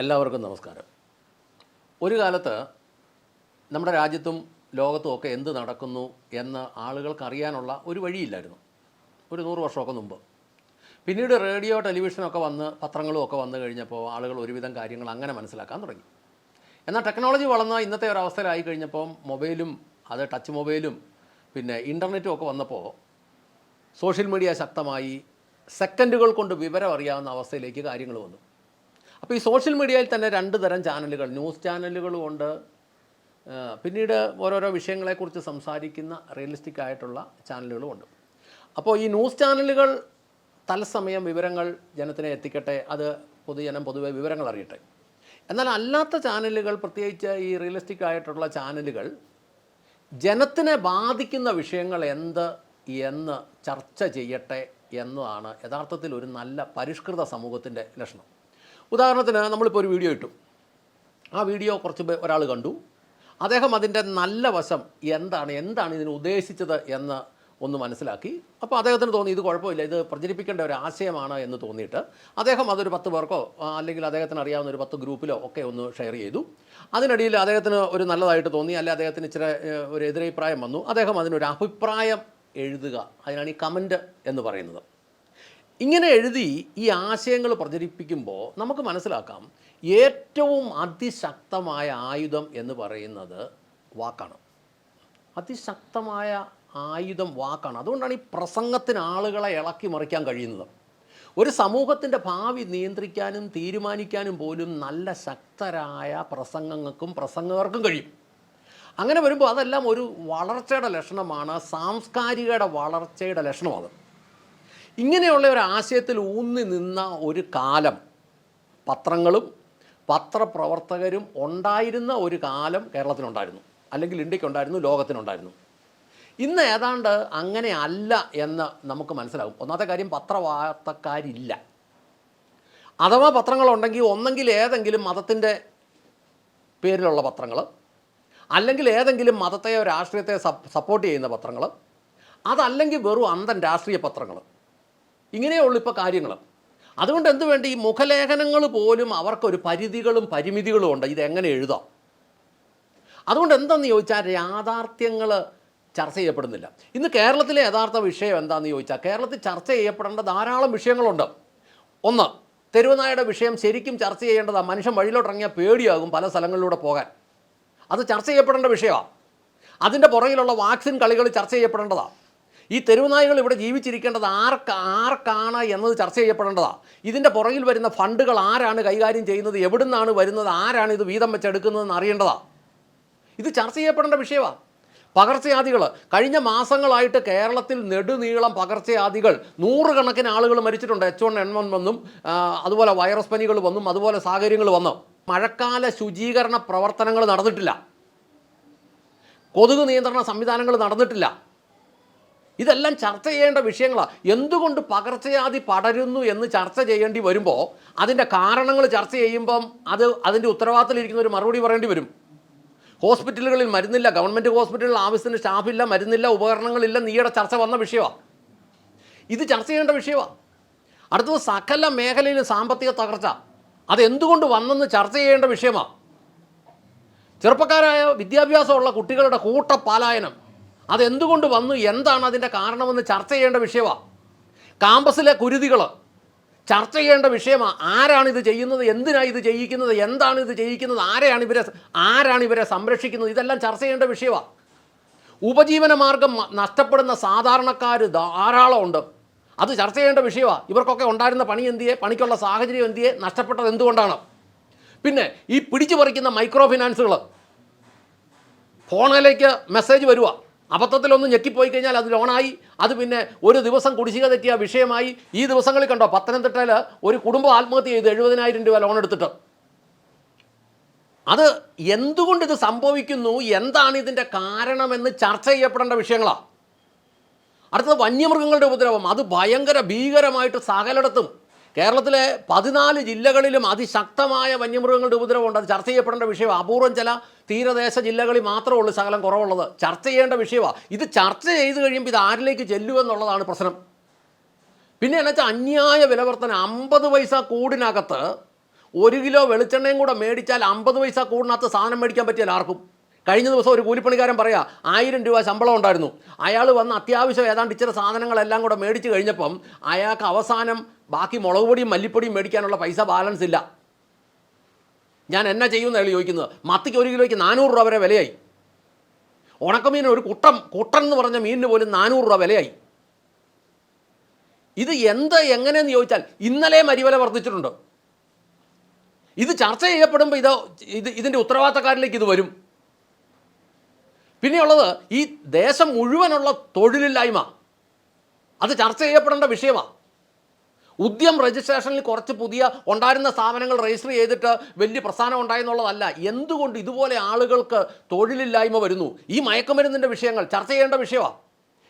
എല്ലാവർക്കും നമസ്കാരം. ഒരു കാലത്ത് നമ്മുടെ രാജ്യത്തും ലോകത്തും ഒക്കെ എന്ത് നടക്കുന്നു എന്ന് ആളുകൾക്ക് അറിയാനുള്ള ഒരു വഴിയില്ലായിരുന്നു. ഒരു നൂറ് വർഷമൊക്കെ മുമ്പ്. പിന്നീട് റേഡിയോ ടെലിവിഷനൊക്കെ വന്ന് പത്രങ്ങളും ഒക്കെ വന്നു കഴിഞ്ഞപ്പോൾ ആളുകൾ ഒരുവിധം കാര്യങ്ങൾ അങ്ങനെ മനസ്സിലാക്കാൻ തുടങ്ങി. എന്നാൽ ടെക്നോളജി വളർന്ന ഇന്നത്തെ ഒരു അവസ്ഥയിലായി കഴിഞ്ഞപ്പോൾ മൊബൈലും അത് ടച്ച് മൊബൈലും പിന്നെ ഇന്റർനെറ്റും ഒക്കെ വന്നപ്പോൾ സോഷ്യൽ മീഡിയ ശക്തമായി സെക്കൻഡുകൾ കൊണ്ട് വിവരം അറിയാവുന്ന അവസ്ഥയിലേക്ക് കാര്യങ്ങൾ വന്നു. അപ്പോൾ ഈ സോഷ്യൽ മീഡിയയിൽ തന്നെ രണ്ട് തരം ചാനലുകൾ ന്യൂസ് ചാനലുകളുമുണ്ട് പിന്നീട് ഓരോരോ വിഷയങ്ങളെക്കുറിച്ച് സംസാരിക്കുന്ന റിയലിസ്റ്റിക് ആയിട്ടുള്ള ചാനലുകളുമുണ്ട് അപ്പോൾ ഈ ന്യൂസ് ചാനലുകൾ തത്സമയം വിവരങ്ങൾ ജനത്തിനെ എത്തിക്കട്ടെ അത് പൊതുജനം പൊതുവെ വിവരങ്ങൾ അറിയട്ടെ. എന്നാൽ അല്ലാത്ത ചാനലുകൾ പ്രത്യേകിച്ച് ഈ റിയലിസ്റ്റിക് ആയിട്ടുള്ള ചാനലുകൾ ജനത്തിനെ ബാധിക്കുന്ന വിഷയങ്ങൾ എന്ത് എന്ന് ചർച്ച ചെയ്യട്ടെ എന്നതാണ് യഥാർത്ഥത്തിൽ ഒരു നല്ല പരിഷ്കൃത സമൂഹത്തിന്റെ ലക്ഷണം. ഉദാഹരണത്തിന് നമ്മളിപ്പോൾ ഒരു വീഡിയോ ഇട്ടു. ആ വീഡിയോ കുറച്ച് ഒരാൾ കണ്ടു. അദ്ദേഹം അതിന്റെ നല്ല വശം എന്താണ് എന്താണ് ഇതിന് ഉദ്ദേശിച്ചത് എന്ന് ഒന്ന് മനസ്സിലാക്കി. അപ്പോൾ അദ്ദേഹത്തിന് തോന്നി ഇത് കുഴപ്പമില്ല ഇത് പ്രചരിപ്പിക്കേണ്ട ഒരു ആശയമാണ് എന്ന് തോന്നിയിട്ട് അദ്ദേഹം അതൊരു പത്ത് പേർക്കോ അല്ലെങ്കിൽ അദ്ദേഹത്തിന് അറിയാവുന്ന ഒരു പത്ത് ഗ്രൂപ്പിലോ ഒക്കെ ഒന്ന് ഷെയർ ചെയ്തു. അതിനിടയിൽ അദ്ദേഹത്തിന് ഒരു നല്ലതായിട്ട് തോന്നി അല്ലെ അദ്ദേഹത്തിന് ഇച്ചിരി ഒരു എതിരഭിപ്രായം വന്നു. അദ്ദേഹം അതിനൊരു അഭിപ്രായം എഴുതുക അതിനാണ് ഈ കമന്റ് എന്ന് പറയുന്നത്. ഇങ്ങനെ എഴുതി ഈ ആശയങ്ങൾ പ്രചരിപ്പിക്കുമ്പോൾ നമുക്ക് മനസ്സിലാക്കാം ഏറ്റവും അതിശക്തമായ ആയുധം എന്ന് പറയുന്നത് വാക്കാണ്. അതിശക്തമായ ആയുധം വാക്കാണ്. അതുകൊണ്ടാണ് ഈ പ്രസംഗത്തിന് ആളുകളെ ഇളക്കി മറിക്കാൻ കഴിയുന്നത്. ഒരു സമൂഹത്തിന്റെ ഭാവി നിയന്ത്രിക്കാനും തീരുമാനിക്കാനും പോലും നല്ല ശക്തരായ പ്രസംഗങ്ങൾക്കും പ്രസംഗകർക്കും കഴിയും. അങ്ങനെ വരുമ്പോൾ അതെല്ലാം ഒരു വളർച്ചയുടെ ലക്ഷണമാണ്. സാംസ്കാരികയുടെ വളർച്ചയുടെ ലക്ഷണമാണ് ഇങ്ങനെയുള്ള ഒരു ആശയത്തിൽ ഊന്നി നിന്ന ഒരു കാലം പത്രങ്ങളും പത്രപ്രവർത്തകരും ഉണ്ടായിരുന്ന ഒരു കാലം കേരളത്തിനുണ്ടായിരുന്നു അല്ലെങ്കിൽ ഇന്ത്യക്കുണ്ടായിരുന്നു ലോകത്തിനുണ്ടായിരുന്നു. ഇന്ന് ഏതാണ്ട് അങ്ങനെ അല്ല എന്ന് നമുക്ക് മനസ്സിലാകും. ഒന്നാമത്തെ കാര്യം പത്രവാർത്തക്കാരില്ല. അഥവാ പത്രങ്ങളുണ്ടെങ്കിൽ ഒന്നെങ്കിൽ ഏതെങ്കിലും മതത്തിന്റെ പേരിലുള്ള പത്രങ്ങൾ അല്ലെങ്കിൽ ഏതെങ്കിലും മതത്തെയോ രാഷ്ട്രീയത്തെയോ സപ്പോർട്ട് ചെയ്യുന്ന പത്രങ്ങൾ അതല്ലെങ്കിൽ വെറും അന്തൻ രാഷ്ട്രീയ പത്രങ്ങൾ. ഇങ്ങനെയുള്ളൂ ഇപ്പോൾ കാര്യങ്ങൾ. അതുകൊണ്ട് എന്ത് വേണ്ടി? ഈ മുഖലേഖനങ്ങൾ പോലും അവർക്കൊരു പരിധികളും പരിമിതികളും ഉണ്ട്. ഇതെങ്ങനെ എഴുതാം? അതുകൊണ്ട് എന്തെന്ന് ചോദിച്ചാൽ യാഥാർത്ഥ്യങ്ങൾ ചർച്ച ചെയ്യപ്പെടുന്നില്ല. ഇന്ന് കേരളത്തിലെ യഥാർത്ഥ വിഷയം എന്താണെന്ന് ചോദിച്ചാൽ കേരളത്തിൽ ചർച്ച ചെയ്യപ്പെടേണ്ട ധാരാളം വിഷയങ്ങളുണ്ട്. ഒന്ന് തെരുവനായുടെ വിഷയം ശരിക്കും ചർച്ച ചെയ്യേണ്ടതാണ് മനുഷ്യൻ വഴിയിലോട്ടിറങ്ങിയാൽ പേടിയാകും പല സ്ഥലങ്ങളിലൂടെ പോകാൻ. അത് ചർച്ച ചെയ്യപ്പെടേണ്ട വിഷയമാണ് അതിന്റെ പുറകിലുള്ള വാക്സിൻ കളികൾ ചർച്ച ചെയ്യപ്പെടേണ്ടതാണ് ഈ തെരുവുനായ്കൾ ഇവിടെ ജീവിച്ചിരിക്കേണ്ടത് ആർക്ക് ആർക്കാണ് എന്നത് ചർച്ച ചെയ്യപ്പെടേണ്ടതാണ് ഇതിന്റെ പുറകിൽ വരുന്ന ഫണ്ടുകൾ ആരാണ് കൈകാര്യം ചെയ്യുന്നത് എവിടുന്നാണ് വരുന്നത് ആരാണ് ഇത് വീതം വെച്ചെടുക്കുന്നതെന്ന് അറിയേണ്ടതാണ് ഇത് ചർച്ച ചെയ്യപ്പെടേണ്ട വിഷയമാണ് പകർച്ചവ്യാധികൾ കഴിഞ്ഞ മാസങ്ങളായിട്ട് കേരളത്തിൽ നെടുനീളം പകർച്ചവ്യാധികൾ. നൂറുകണക്കിന് ആളുകൾ മരിച്ചിട്ടുണ്ട്. എച്ച് വൺ എൻ വൺ വന്നും അതുപോലെ വൈറസ് പനികൾ വന്നും അതുപോലെ സാഹചര്യങ്ങൾ വന്നു. മഴക്കാല ശുചീകരണ പ്രവർത്തനങ്ങൾ നടന്നിട്ടില്ല. കൊതുക് നിയന്ത്രണ സംവിധാനങ്ങൾ നടന്നിട്ടില്ല. ഇതെല്ലാം ചർച്ച ചെയ്യേണ്ട വിഷയങ്ങളാണ് എന്തുകൊണ്ട് പകർച്ചവ്യാധി പടരുന്നു എന്ന് ചർച്ച ചെയ്യേണ്ടി വരുമ്പോൾ അതിന്റെ കാരണങ്ങൾ ചർച്ച ചെയ്യുമ്പം അത് അതിന്റെ ഉത്തരവാദിത്തത്തിലിരിക്കുന്ന ഒരു മറുപടി പറയേണ്ടി വരും. ഹോസ്പിറ്റലുകളിൽ മരുന്നില്ല ഗവൺമെന്റ് ഹോസ്പിറ്റലുകളിൽ ആവശ്യത്തിന് സ്റ്റാഫില്ല മരുന്നില്ല ഉപകരണങ്ങളില്ല നീയുടെ ചർച്ച വന്ന വിഷയമാണ് ഇത് ചർച്ച ചെയ്യേണ്ട വിഷയമാണ് അടുത്തത് സകല മേഖലയിലും സാമ്പത്തിക തകർച്ച. അതെന്തുകൊണ്ട് വന്നെന്ന് ചർച്ച ചെയ്യേണ്ട വിഷയമാണ് ചെറുപ്പക്കാരായ വിദ്യാഭ്യാസമുള്ള കുട്ടികളുടെ കൂട്ട പലായനം. അതെന്തുകൊണ്ട് വന്നു? എന്താണ് അതിന്റെ കാരണമെന്ന് ചർച്ച ചെയ്യേണ്ട വിഷയമാണ് കാമ്പസിലെ കുരുതികൾ ചർച്ച ചെയ്യേണ്ട വിഷയമാണ് ആരാണ് ഇത് ചെയ്യുന്നത്? എന്തിനാണ് ഇത് ചെയ്യിക്കുന്നത്? എന്താണ് ഇത് ചെയ്യിക്കുന്നത്? ആരെയാണ് ഇവരെ ആരാണ് ഇവരെ സംരക്ഷിക്കുന്നത്? ഇതെല്ലാം ചർച്ച ചെയ്യേണ്ട വിഷയമാണ് ഉപജീവന മാർഗം നഷ്ടപ്പെടുന്ന സാധാരണക്കാർ ധാരാളമുണ്ട് അത് ചർച്ച ചെയ്യേണ്ട വിഷയമാണ് ഇവർക്കൊക്കെ ഉണ്ടായിരുന്ന പണി എന്തിയെ? പണിക്കുള്ള സാഹചര്യം എന്തിയെ? നഷ്ടപ്പെട്ടത് എന്തുകൊണ്ടാണ്? പിന്നെ ഈ പിടിച്ചു പറിക്കുന്ന മൈക്രോ ഫിനാൻസുകൾ ഫോണിലേക്ക് മെസ്സേജ് വരുക അബദ്ധത്തിലൊന്ന് ഞെക്കിപ്പോയി കഴിഞ്ഞാൽ അത് ലോണായി അത് പിന്നെ ഒരു ദിവസം കുടിശ്ശിക തെറ്റിയ വിഷയമായി ഈ ദിവസങ്ങളിൽ കണ്ടോ? പത്തനംതിട്ടയിൽ ഒരു കുടുംബം ആത്മഹത്യ ചെയ്ത് എഴുപതിനായിരം രൂപ ലോൺ എടുത്തിട്ട്. അത് എന്തുകൊണ്ട് ഇത് സംഭവിക്കുന്നു? എന്താണ് ഇതിന്റെ കാരണമെന്ന് ചർച്ച ചെയ്യപ്പെടേണ്ട വിഷയങ്ങളാണ് അടുത്തത് വന്യമൃഗങ്ങളുടെ ഉപദ്രവം. അത് ഭയങ്കര ഭീകരമായിട്ട് സകലയിടത്തും കേരളത്തിലെ പതിനാല് ജില്ലകളിലും അതിശക്തമായ വന്യമൃഗങ്ങളുടെ ഉപദ്രവമുണ്ട്. അത് ചർച്ച ചെയ്യപ്പെടേണ്ട വിഷയം അപൂർവം ചില തീരദേശ ജില്ലകളിൽ മാത്രമേ ഉള്ളൂ ശകലം കുറവുള്ളത്. ചർച്ച ചെയ്യേണ്ട വിഷയമാണ് ഇത് ചർച്ച ചെയ്ത് കഴിയുമ്പോൾ ഇത് ആരിലേക്ക് ചെല്ലുമെന്നുള്ളതാണ് പ്രശ്നം. പിന്നെ എന്നു വെച്ചാൽ അന്യായ വിലവർത്തനം. അമ്പത് പൈസ കൂടിനകത്ത് ഒരു കിലോ വെളിച്ചെണ്ണയും കൂടെ മേടിച്ചാൽ അമ്പത് പൈസ കൂടിനകത്ത് സാധനം മേടിക്കാൻ പറ്റിയാൽ ആർക്കും? കഴിഞ്ഞ ദിവസം ഒരു കൂലിപ്പണിക്കാരൻ പറയാ ആയിരം രൂപ ശമ്പളം ഉണ്ടായിരുന്നു. അയാൾ വന്ന് അത്യാവശ്യം ഏതാണ്ട് ഇച്ചിരി സാധനങ്ങളെല്ലാം കൂടെ മേടിച്ച് കഴിഞ്ഞപ്പം അയാൾക്ക് അവസാനം ബാക്കി മുളക് പൊടിയും മല്ലിപ്പൊടിയും മേടിക്കാനുള്ള പൈസ ബാലൻസ് ഇല്ല. ഞാൻ എന്നാ ചെയ്യുമെന്ന് അയാൾ ചോദിക്കുന്നത്? മത്തിക്ക് ഒരു കിലോയ്ക്ക് നാനൂറ് രൂപ വരെ വിലയായി. ഉണക്കമീൻ ഒരു കുട്ടം കുട്ടൻ എന്ന് പറഞ്ഞ മീനിന് പോലും നാനൂറ് രൂപ വിലയായി. ഇത് എന്ത് എങ്ങനെയെന്ന് ചോദിച്ചാൽ ഇന്നലെ മരിവില വർദ്ധിച്ചിട്ടുണ്ട്. ഇത് ചർച്ച ചെയ്യപ്പെടുമ്പോൾ ഇത് ഇത് ഇതിന്റെ ഉത്തരവാദിത്തക്കാരിലേക്ക് ഇത് വരും. പിന്നെയുള്ളത് ഈ ദേശം മുഴുവനുള്ള തൊഴിലില്ലായ്മ. അത് ചർച്ച ചെയ്യപ്പെടേണ്ട വിഷയമാണ് ഉദ്യം രജിസ്ട്രേഷനിൽ കുറച്ച് പുതിയ ഉണ്ടായിരുന്ന സ്ഥാപനങ്ങൾ രജിസ്റ്റർ ചെയ്തിട്ട് വലിയ പ്രസ്ഥാനം ഉണ്ടായെന്നുള്ളതല്ല. എന്തുകൊണ്ട് ഇതുപോലെ ആളുകൾക്ക് തൊഴിലില്ലായ്മ വരുന്നു? ഈ മയക്കുമരുന്നിന്റെ വിഷയങ്ങൾ ചർച്ച ചെയ്യേണ്ട വിഷയമാണ്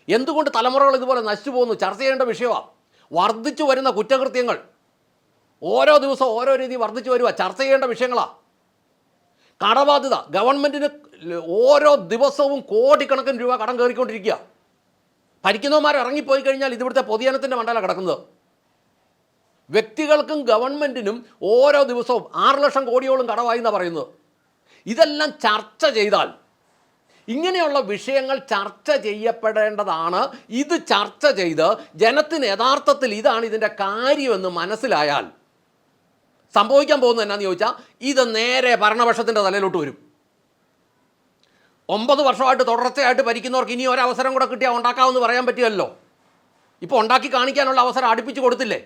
എന്തുകൊണ്ട് തലമുറകൾ ഇതുപോലെ നശിച്ചു പോകുന്നു? ചർച്ച ചെയ്യേണ്ട വിഷയമാണ് വർദ്ധിച്ചു വരുന്ന കുറ്റകൃത്യങ്ങൾ. ഓരോ ദിവസം ഓരോ രീതി വർദ്ധിച്ചു വരിക ചർച്ച ചെയ്യേണ്ട വിഷയങ്ങളാണ് കടബാധ്യത. ഗവൺമെന്റിന് ഓരോ ദിവസവും കോടിക്കണക്കിന് രൂപ കടം കയറിക്കൊണ്ടിരിക്കുക. ഭരിക്കുന്നവന്മാർ ഇറങ്ങിപ്പോയി കഴിഞ്ഞാൽ ഇതിവിടുത്തെ പൊതുജനത്തിന്റെ മണ്ടല കിടക്കുന്നത്. വ്യക്തികൾക്കും ഗവൺമെന്റിനും ഓരോ ദിവസവും ആറ് ലക്ഷം കോടിയോളം കടമായി എന്നാണ് പറയുന്നത്. ഇതെല്ലാം ചർച്ച ചെയ്താൽ ഇങ്ങനെയുള്ള വിഷയങ്ങൾ ചർച്ച ചെയ്യപ്പെടേണ്ടതാണ്. ഇത് ചർച്ച ചെയ്ത് ജനത്തിന് യഥാർത്ഥത്തിൽ ഇതാണ് ഇതിന്റെ കാര്യമെന്ന് മനസ്സിലായാൽ സംഭവിക്കാൻ പോകുന്നത് എന്നാന്ന് ചോദിച്ചാൽ ഇത് നേരെ ഭരണപക്ഷത്തിന്റെ തലയിലോട്ട് വരും. ഒമ്പത് വർഷമായിട്ട് തുടർച്ചയായിട്ട് ഭരിക്കുന്നവർക്ക് ഇനി ഒരവസരം കൂടെ കിട്ടിയാൽ ഉണ്ടാക്കാമെന്ന് പറയാൻ പറ്റുമല്ലോ ഇപ്പോൾ ഉണ്ടാക്കി കാണിക്കാനുള്ള അവസരം അടുപ്പിച്ച് കൊടുത്തില്ലേ?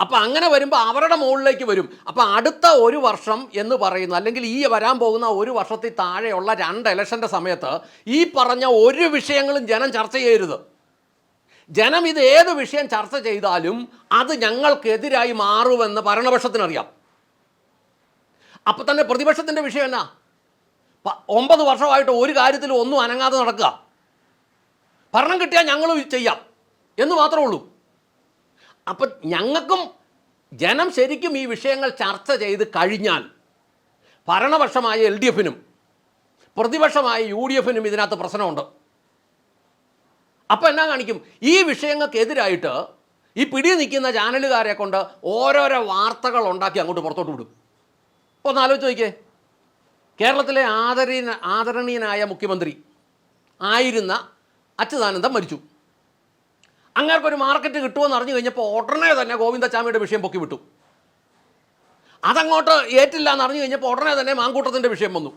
അപ്പോൾ അങ്ങനെ വരുമ്പോൾ അവരുടെ മുകളിലേക്ക് വരും. അപ്പോൾ അടുത്ത ഒരു വർഷം എന്ന് പറയുന്ന അല്ലെങ്കിൽ ഈ വരാൻ പോകുന്ന ഒരു വർഷത്തിൽ താഴെയുള്ള രണ്ട് ഇലക്ഷന്റെ സമയത്ത് ഈ പറഞ്ഞ ഒരു വിഷയങ്ങളും ജനം ചർച്ച ചെയ്യരുത്. ജനം ഇത് ഏത് വിഷയം ചർച്ച ചെയ്താലും അത് ഞങ്ങൾക്കെതിരായി മാറുമെന്ന് ഭരണപക്ഷത്തിനറിയാം. അപ്പം തന്നെ പ്രതിപക്ഷത്തിന്റെ വിഷയം എന്നാ? ഒമ്പത് വർഷമായിട്ട് ഒരു കാര്യത്തിലും ഒന്നും അനങ്ങാതെ നടക്കുക. ഭരണം കിട്ടിയാൽ ഞങ്ങളും ചെയ്യാം എന്ന് മാത്രമേ ഉള്ളൂ. അപ്പം ഞങ്ങൾക്കും ജനം ശരിക്കും ഈ വിഷയങ്ങൾ ചർച്ച ചെയ്ത് കഴിഞ്ഞാൽ ഭരണപക്ഷമായ എൽ ഡി എഫിനും പ്രതിപക്ഷമായ യു ഡി എഫിനും ഇതിനകത്ത് പ്രശ്നമുണ്ട്. അപ്പോൾ എന്നാ കാണിക്കും? ഈ വിഷയങ്ങൾക്കെതിരായിട്ട് ഈ പിടി നിൽക്കുന്ന ചാനലുകാരെ കൊണ്ട് ഓരോരോ വാർത്തകൾ ഉണ്ടാക്കി അങ്ങോട്ട് പുറത്തോട്ട് വിടും. ഒന്ന് ആലോചിച്ച് നോക്കിയേ. കേരളത്തിലെ ആദരീന ആദരണീയനായ മുഖ്യമന്ത്രി ആയിരുന്ന അച്യുതാനന്ദം മരിച്ചു. അങ്ങേർക്കൊരു മാർക്കറ്റ് കിട്ടുമെന്ന് അറിഞ്ഞു കഴിഞ്ഞപ്പോൾ ഉടനെ തന്നെ ഗോവിന്ദച്ചാമിയുടെ വിഷയം പൊക്കി വിട്ടു. അതങ്ങോട്ട് ഏറ്റില്ല എന്ന് അറിഞ്ഞു കഴിഞ്ഞപ്പോൾ ഉടനെ തന്നെ മാങ്കൂട്ടത്തിന്റെ വിഷയം വന്നു.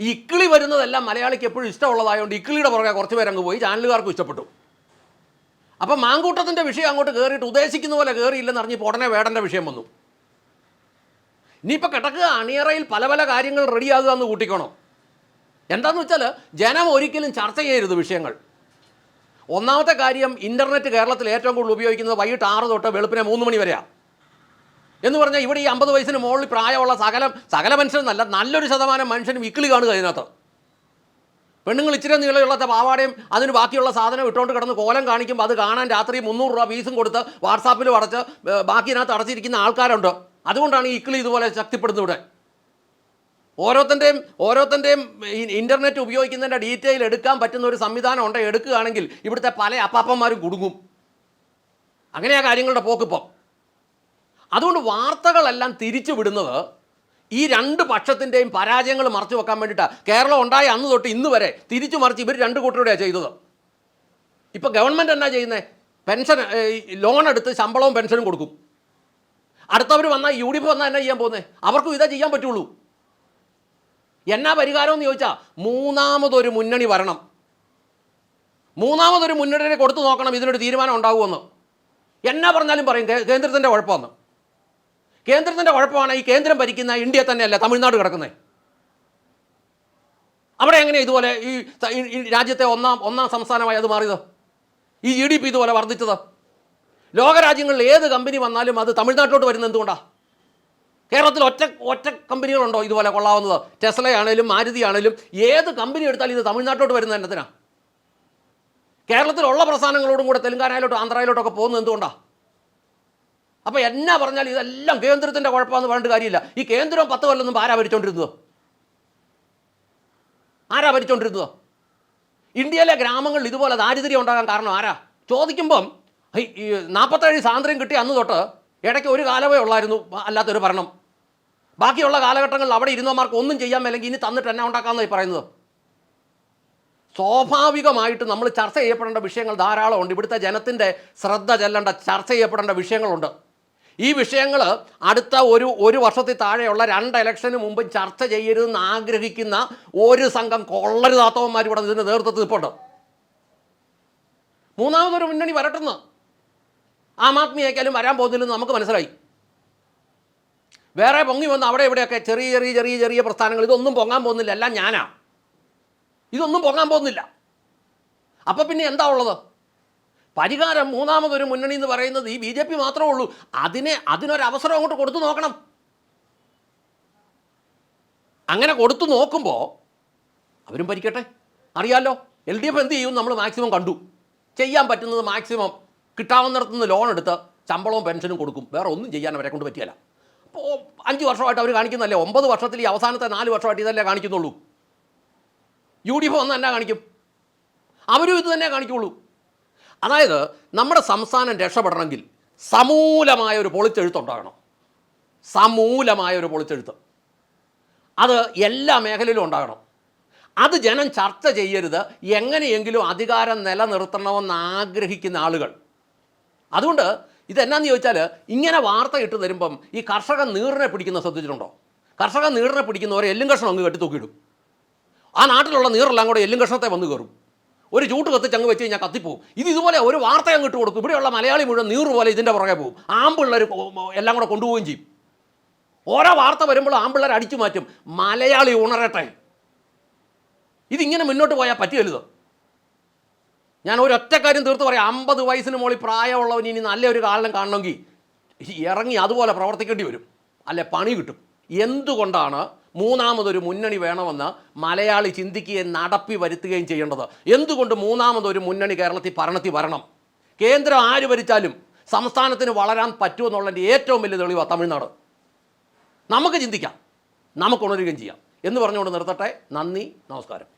ഈ ഇക്കിളി വരുന്നതെല്ലാം മലയാളിക്ക് എപ്പോഴും ഇഷ്ടമുള്ളതായതുകൊണ്ട് ഇക്കിളിയുടെ പുറകെ കുറച്ച് പേരങ്ങ് പോയി ചാനലുകാർക്കും ഇഷ്ടപ്പെട്ടു. അപ്പം മാങ്കൂട്ടത്തിന്റെ വിഷയം അങ്ങോട്ട് കയറിയിട്ട് ഉദ്ദേശിക്കുന്ന പോലെ കയറിയില്ലെന്ന് അറിഞ്ഞപ്പോൾ ഉടനെ വേടന്റെ വിഷയം വന്നു. ഇനിയിപ്പോൾ കിടക്കുക അണിയറയിൽ പല പല കാര്യങ്ങൾ റെഡിയാകുക എന്ന് കൂട്ടിക്കോണം. എന്താണെന്ന് വെച്ചാൽ ജനം ഒരിക്കലും ചർച്ച ചെയ്യരുത് വിഷയങ്ങൾ. ഒന്നാമത്തെ കാര്യം ഇന്റർനെറ്റ് കേരളത്തിൽ ഏറ്റവും കൂടുതൽ ഉപയോഗിക്കുന്നത് വൈകിട്ട് ആറ് തൊട്ട് വെളുപ്പിനെ മൂന്ന് മണി വരെയാണ് എന്ന് പറഞ്ഞാൽ ഇവിടെ ഈ അമ്പത് വയസ്സിന് മുകളിൽ പ്രായമുള്ള സകല സകല നല്ല നല്ലൊരു ശതമാനം മനുഷ്യനും ഇക്കിളി കാണുക അതിനകത്ത്. പെണ്ണുങ്ങൾ ഇച്ചിരി നീളമുള്ള പാവാടയും അതിന് ബാക്കിയുള്ള സാധനം ഇട്ടുകൊണ്ട് കിടന്ന് കോലം കാണിക്കുമ്പോൾ അത് കാണാൻ രാത്രി മുന്നൂറ് രൂപ ഫീസും കൊടുത്ത് വാട്സാപ്പിൽ അടച്ച് ബാക്കി ബാക്കിനകത്ത് അടച്ചിരിക്കുന്ന ആൾക്കാരുണ്ട്. അതുകൊണ്ടാണ് ഈ ഇക്കിളി ഇതുപോലെ ശക്തിപ്പെടുന്നത് ഇവിടെ. ഓരോരുത്തന്റെയും ഓരോരുത്തന്റെയും ഇന്റർനെറ്റ് ഉപയോഗിക്കുന്നതിന്റെ ഡീറ്റെയിൽ എടുക്കാൻ പറ്റുന്ന ഒരു സംവിധാനം ഉണ്ടെങ്കിൽ എടുക്കുകയാണെങ്കിൽ ഇവിടുത്തെ പല അപ്പാപ്പന്മാരും കുടുങ്ങും. അങ്ങനെയാ കാര്യങ്ങളുടെ പോക്കിപ്പം. അതുകൊണ്ട് വാർത്തകളെല്ലാം തിരിച്ചു വിടുന്നത് ഈ രണ്ട് പക്ഷത്തിന്റെയും പരാജയങ്ങൾ മറച്ചു വെക്കാൻ വേണ്ടിയിട്ടാണ് കേരളം ഉണ്ടായ അന്ന് തൊട്ട് ഇന്ന് വരെ തിരിച്ചു മറിച്ച് ഇവർ രണ്ട് കൂട്ടരുടെയാണ് ചെയ്തത്. ഇപ്പോൾ ഗവൺമെന്റ് എന്നാ ചെയ്യുന്നത് പെൻഷൻ ലോൺ എടുത്ത് ശമ്പളവും പെൻഷനും കൊടുക്കും. അടുത്തവർ വന്നാൽ യു ഡി എഫ് വന്നാൽ എന്നാ ചെയ്യാൻ പോകുന്നത് അവർക്കും ഇതാ ചെയ്യാൻ പറ്റുള്ളൂ. എന്നാ പരിഹാരം എന്ന് ചോദിച്ചാൽ മൂന്നാമതൊരു മുന്നണി വരണം. മൂന്നാമതൊരു മുന്നണിയെ കൊടുത്തു നോക്കണം ഇതിനൊരു തീരുമാനം ഉണ്ടാകുമെന്ന് എന്നാ പറഞ്ഞാലും പറയും കേന്ദ്രത്തിന്റെ കുഴപ്പമെന്ന്. കേന്ദ്രത്തിന്റെ കുഴപ്പമാണ് ഈ കേന്ദ്രം ഭരിക്കുന്ന ഇന്ത്യ തന്നെയല്ല തമിഴ്നാട് കിടക്കുന്നത് അവിടെ എങ്ങനെയാണ് ഇതുപോലെ ഈ രാജ്യത്തെ ഒന്നാം ഒന്നാം സംസ്ഥാനമായി അത് മാറിയത്? ഈ ജി ഡി പി ഇതുപോലെ വർദ്ധിച്ചത്. ലോകരാജ്യങ്ങളിൽ ഏത് കമ്പനി വന്നാലും അത് തമിഴ്നാട്ടിലോട്ട് വരുന്നത് എന്തുകൊണ്ടാണ് കേരളത്തിൽ ഒറ്റ ഒറ്റ കമ്പനികളുണ്ടോ ഇതുപോലെ കൊള്ളാവുന്നത്? ടെസ്ലയാണേലും മാരുതി ആണേലും ഏത് കമ്പനി എടുത്താലും ഇത് തമിഴ്നാട്ടിലോട്ട് വരുന്നത് എന്നതിനാ കേരളത്തിലുള്ള പ്രസ്ഥാനങ്ങളോടും കൂടെ തെലുങ്കാനയിലോട്ടോ ആന്ധ്രയിലോട്ടൊക്കെ പോകുന്നത് എന്തുകൊണ്ടാണ് അപ്പോൾ എന്നാ പറഞ്ഞാൽ ഇതെല്ലാം കേന്ദ്രത്തിന്റെ കുഴപ്പമെന്ന് പറഞ്ഞിട്ട് കാര്യമില്ല. ഈ കേന്ദ്രം പത്ത് കൊല്ലൊന്നും ആരാ ഭരിച്ചോണ്ടിരുന്നത്? ആരാ ഭരിച്ചോണ്ടിരുന്നത്? ഇന്ത്യയിലെ ഗ്രാമങ്ങളിൽ ഇതുപോലെ ദാരിദ്ര്യം ഉണ്ടാകാൻ കാരണം ആരാ? ചോദിക്കുമ്പം ഈ നാൽപ്പത്തേഴ് സ്വാതന്ത്ര്യം കിട്ടിയ അന്ന് തൊട്ട് ഇടയ്ക്ക് ഒരു കാലമേ ഉള്ളായിരുന്നു അല്ലാത്തൊരു ഭരണം. ബാക്കിയുള്ള കാലഘട്ടങ്ങളിൽ അവിടെ ഇരുന്നവന്മാർക്ക് ഒന്നും ചെയ്യാൻ മേലെങ്കിൽ ഇനി തന്നിട്ട് എന്നാ ഉണ്ടാക്കാമെന്നായി പറയുന്നത്? സ്വാഭാവികമായിട്ട് നമ്മൾ ചർച്ച ചെയ്യപ്പെടേണ്ട വിഷയങ്ങൾ ധാരാളമുണ്ട്. ഇവിടുത്തെ ജനത്തിന്റെ ശ്രദ്ധ ചെല്ലേണ്ട ചർച്ച ചെയ്യപ്പെടേണ്ട വിഷയങ്ങളുണ്ട്. ഈ വിഷയങ്ങൾ അടുത്ത ഒരു ഒരു വർഷത്തിൽ താഴെയുള്ള രണ്ട് ഇലക്ഷന് മുമ്പ് ചർച്ച ചെയ്യരുതെന്ന് ആഗ്രഹിക്കുന്ന ഒരു സംഘം കൊള്ളരുതാത്തവന്മാർ ഇവിടെ ഇതിന്റെ നേതൃത്വത്തിൽ ഇപ്പോണ്ട് മൂന്നാമതൊരു മുന്നണി വരട്ടെന്ന്. ആം ആദ്മിയേക്കാളും വരാൻ പോകുന്നില്ലെന്ന് നമുക്ക് മനസ്സിലായി. വേറെ പൊങ്ങി വന്ന് അവിടെ ഇവിടെയൊക്കെ ചെറിയ ചെറിയ ചെറിയ ചെറിയ പ്രസ്ഥാനങ്ങൾ. ഇതൊന്നും പൊങ്ങാൻ പോകുന്നില്ല. എല്ലാം ഞാനാ. ഇതൊന്നും പൊങ്ങാൻ പോകുന്നില്ല. അപ്പം പിന്നെ എന്താ ഉള്ളത്? പരിഹാരം മൂന്നാമതൊരു മുന്നണി എന്ന് പറയുന്നത് ഈ ബി ജെ പി മാത്രമേ ഉള്ളൂ. അതിനെ അതിനൊരവസരം അങ്ങോട്ട് കൊടുത്തു നോക്കണം. അങ്ങനെ കൊടുത്തു നോക്കുമ്പോൾ അവരും ഭരിക്കട്ടെ. അറിയാലോ എൽ ഡി എഫ് എന്ത് ചെയ്യും? നമ്മൾ മാക്സിമം കണ്ടു. ചെയ്യാൻ പറ്റുന്നത് മാക്സിമം കിട്ടാവുന്നിടത്തുനിന്ന് ലോൺ എടുത്ത് ശമ്പളവും പെൻഷനും കൊടുക്കും. വേറെ ഒന്നും ചെയ്യാൻ അവരെ കൊണ്ട് പറ്റിയല്ല. അപ്പോൾ അഞ്ച് വർഷമായിട്ട് അവർ കാണിക്കുന്നതല്ലേ? ഒമ്പത് വർഷത്തിൽ ഈ അവസാനത്തെ നാല് വർഷമായിട്ട് ഇതല്ലേ കാണിക്കുന്നുള്ളൂ. യു ഡി എഫ് വന്ന് തന്നെ കാണിക്കും? അവരും ഇത് തന്നെ കാണിക്കുള്ളൂ. അതായത് നമ്മുടെ സംസ്ഥാനം രക്ഷപ്പെടണമെങ്കിൽ സമൂലമായ ഒരു പൊളിച്ചെഴുത്തുണ്ടാകണം സമൂലമായ ഒരു പൊളിച്ചെഴുത്ത്. അത് എല്ലാ മേഖലയിലും ഉണ്ടാകണം. അത് ജനം ചർച്ച ചെയ്യരുത്. എങ്ങനെയെങ്കിലും അധികാരം നിലനിർത്തണമെന്ന് ആഗ്രഹിക്കുന്ന ആളുകൾ. അതുകൊണ്ട് ഇതെന്നാന്ന് ചോദിച്ചാൽ ഇങ്ങനെ വാർത്ത ഇട്ട് തരുമ്പം ഈ കർഷകൻ നീറിനെ പിടിക്കുന്ന ശ്രദ്ധിച്ചിട്ടുണ്ടോ? കർഷകൻ നീറിനെ പിടിക്കുന്നവരെ എല്ലും കഷ്ണം അങ്ങ് കെട്ടി തൂക്കിയിടും. ആ നാട്ടിലുള്ള നീറെല്ലാം കൂടെ എല്ലും കഷ്ണത്തെ വന്ന് കയറും ഒരു ചൂട്ട് കത്തിച്ച് അങ്ങ് വെച്ച് കഴിഞ്ഞാൽ കത്തിപ്പോവും. ഇത് ഇതുപോലെ ഒരു വാർത്ത അങ്ങ് ഇട്ട് കൊടുക്കും. ഇവിടെയുള്ള മലയാളി മുഴുവൻ നീറ് പോലെ ഇതിന്റെ പുറകെ പോകും ആമ്പിള്ളേർ എല്ലാം കൂടെ കൊണ്ടുപോവുകയും ചെയ്യും. ഓരോ വാർത്ത വരുമ്പോൾ ആമ്പിള്ളേർ അടിച്ചു മാറ്റും. മലയാളി ഉണരട്ടെ. ഇതിങ്ങനെ മുന്നോട്ട് പോയാൽ പറ്റിയല്ലോ ഞാൻ ഒരൊറ്റ കാര്യം തീർത്ത് പറയാം. അമ്പത് വയസ്സിന് മുകളിൽ പ്രായമുള്ളവൻ ഇനി നല്ലൊരു കാലം കാണണമെങ്കിൽ ഇറങ്ങി അതുപോലെ പ്രവർത്തിക്കേണ്ടി വരും. അല്ലെ പണി കിട്ടും. എന്തുകൊണ്ടാണ് മൂന്നാമതൊരു മുന്നണി വേണമെന്ന് മലയാളി ചിന്തിക്കുകയും നടപ്പി വരുത്തുകയും ചെയ്യേണ്ടത്? എന്തുകൊണ്ട് മൂന്നാമതൊരു മുന്നണി കേരളത്തിൽ ഭരണത്തിൽ വരണം? കേന്ദ്രം ആര് ഭരിച്ചാലും സംസ്ഥാനത്തിന് വളരാൻ പറ്റുമെന്നുള്ളതിന്റെ ഏറ്റവും വലിയ തെളിവാണ് തമിഴ്നാട്. നമുക്ക് ചിന്തിക്കാം. നമുക്ക് ഉണരുകയും ചെയ്യാം. എന്ന് പറഞ്ഞുകൊണ്ട് നിർത്തട്ടെ. നന്ദി. നമസ്കാരം.